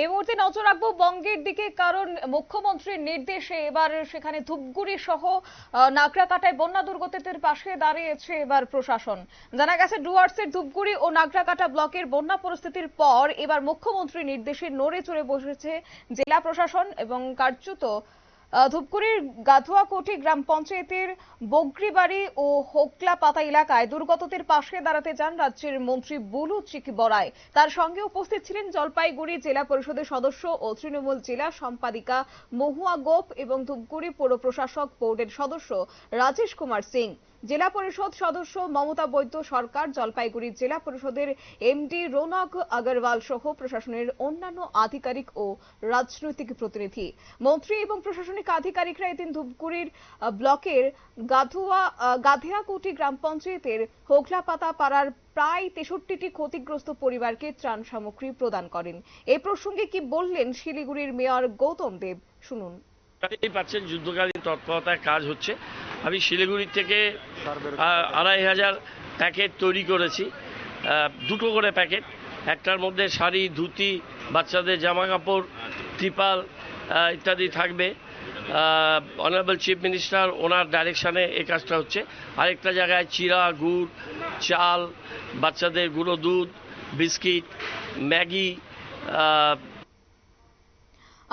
এই মুহূর্তে নজর রাখব বঙ্গের দিকে, কারণ মুখ্যমন্ত্রীর নির্দেশে এবার সেখানে ধূপগুড়ি সহ নাগরাকাটায় বন্যা দুর্গতদের পাশে দাঁড়িয়েছে এবার প্রশাসন। জানা গেছে ডুয়ার্সের ধূপগুড়ি ও নাগরাকাটা ব্লকের বন্যা পরিস্থিতির পর এবার মুখ্যমন্ত্রীর নির্দেশে নড়ে চড়ে বসেছে জেলা প্রশাসন এবং কার্যত ধূপগুড়ির গাধুয়াকোঠি গ্রাম পঞ্চায়েতের বগ্রিবাড়ি ও হোকলা পাতা এলাকায় দুর্গতদের পাশে দাঁড়াতে যান রাজ্যের মন্ত্রী বুলু চিক বরাই তার সঙ্গে উপস্থিত ছিলেন জলপাইগুড়ি জেলা পরিষদের সদস্য ও তৃণমূল জেলা সম্পাদিকা মহুয়া গোপ এবং ধূপগুড়ি পৌর প্রশাসক বোর্ডের সদস্য রাজেশ কুমার সিং। জেলা পরিষদ সদস্য মমতা বৈদ্য সরকার, জলপাইগুড়ি জেলা পরিষদের এমডি রৌনক আগরওয়াল সহ প্রশাসনের অন্যান্য আধিকারিক ও রাজনৈতিক প্রতিনিধি। মন্ত্রী এবং প্রশাসনিক আধিকারিকরা এদিন ধূপগুড়ির ব্লকের গাধুয়া গাধিয়াকুটি গ্রাম পঞ্চায়েতের হোগলাপাতা পাড়ার প্রায় তেষট্টিটি ক্ষতিগ্রস্ত পরিবারকে ত্রাণ সামগ্রী প্রদান করেন। এ প্রসঙ্গে কি বললেন শিলিগুড়ির মেয়র গৌতম দেব, শুনুন। পাচ্ছেন যুদ্ধকালীন তৎপরতায় কাজ হচ্ছে। আমি শিলিগুড়ি থেকে আড়াই হাজার প্যাকেট তৈরি করেছি। দুটো করে প্যাকেট। একটার মধ্যে শাড়ি, ধুতি, বাচ্চাদের জামা কাপড় ত্রিপাল ইত্যাদি থাকবে। অনারেবল চিফ মিনিস্টার ওনার ডাইরেকশানে এই কাজটা হচ্ছে। আরেকটা জায়গায় চিরা, গুড়, চাল, বাচ্চাদের গুঁড়ো দুধ, বিস্কিট, ম্যাগি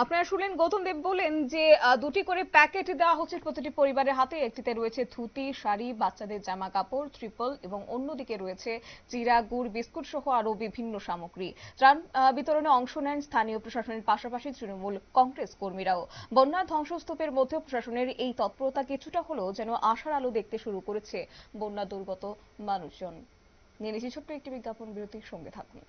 আপনারা শুনলেন গৌতম দেব বলেন যে দুটি করে প্যাকেট দেওয়া হচ্ছে প্রতিটি পরিবারের হাতে। একটিতে রয়েছে ধুতি, শাড়ি, বাচ্চাদের জামা কাপড় ত্রিপল এবং অন্যদিকে রয়েছে চিরা গুড়, বিস্কুট সহ আরও বিভিন্ন সামগ্রী। ত্রাণ বিতরণে অংশ নেন স্থানীয় প্রশাসনের পাশাপাশি তৃণমূল কংগ্রেস কর্মীরাও। বন্যা ধ্বংসস্তূপের মধ্যে প্রশাসনের এই তৎপরতা কিছুটা হলেও যেন আশার আলো দেখতে শুরু করেছে বন্যা দুর্গত মানুষজন। নিয়ে নিচ্ছি ছোট্ট একটি বিজ্ঞাপন, বিরতির সঙ্গে থাকুন।